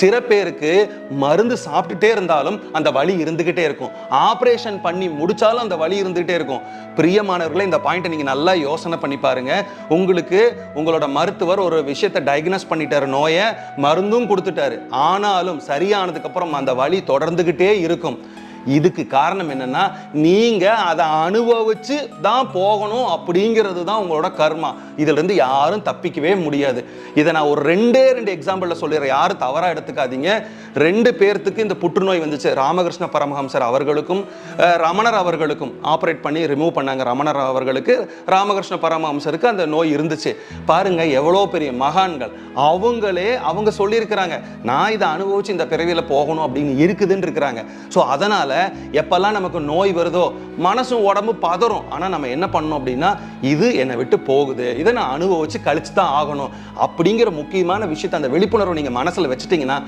சில பேருக்கு மருந்து சாப்பிட்டுட்டே இருந்தாலும் அந்த வலி இருந்துகிட்டே இருக்கும். ஆப்ரேஷன் பண்ணி முடிச்சாலும் அந்த வலி இருந்துகிட்டே இருக்கும். பிரியமானவர்களே இந்த பாயிண்ட்டை நீங்கள் நல்லா யோசனை பண்ணி பாருங்க. உங்களுக்கு உங்களோட மருத்துவர் ஒரு விஷயத்தை டயக்னோஸ் பண்ணிட்டாரு நோயை மருந்தும் கொடுத்துட்டாரு. ஆனாலும் சரியானதுக்கப்புறம் அந்த வலி தொடர்ந்துகிட்டே இருக்கும். இதுக்கு காரணம் என்னன்னா நீங்க அதை அனுபவிச்சு தான் போகணும் அப்படிங்கிறது தான் உங்களோட கர்மா. இதுல இருந்து யாரும் தப்பிக்கவே முடியாது. இதை நான் ஒரு ரெண்டே ரெண்டு எக்ஸாம்பிள்ல சொல்லிடுறேன். யாரும் தவறா எடுத்துக்காதீங்க. ரெண்டு பேர்த்துக்கு இந்த புற்றுநோய் வந்துச்சு. ராமகிருஷ்ண பரமஹம்சர் அவர்களுக்கும் ரமணர் அவர்களுக்கும் ஆப்ரேட் பண்ணி ரிமூவ் பண்ணாங்க. ரமணர் அவர்களுக்கு ராமகிருஷ்ண பரமஹம்சருக்கு அந்த நோய் இருந்துச்சு. பாருங்க எவ்வளோ பெரிய மகான்கள். அவங்களே அவங்க சொல்லியிருக்கிறாங்க நான் இதை அனுபவிச்சு இந்த பிறவியில் போகணும் அப்படின்னு இருக்குதுன்னு இருக்கிறாங்க. ஸோ அதனால எப்பெல்லாம் நமக்கு நோய் வருதோ மனசும் உடம்பு பதறும். ஆனால் நம்ம என்ன பண்ணோம் அப்படின்னா இது என்னை விட்டு போகுது. இதை நான் அனுபவிச்சு கழிச்சு தான் ஆகணும். அப்படிங்கிற முக்கியமான விஷயத்தை அந்த விழிப்புணர்வு நீங்கள் மனசில் வச்சுட்டிங்கன்னா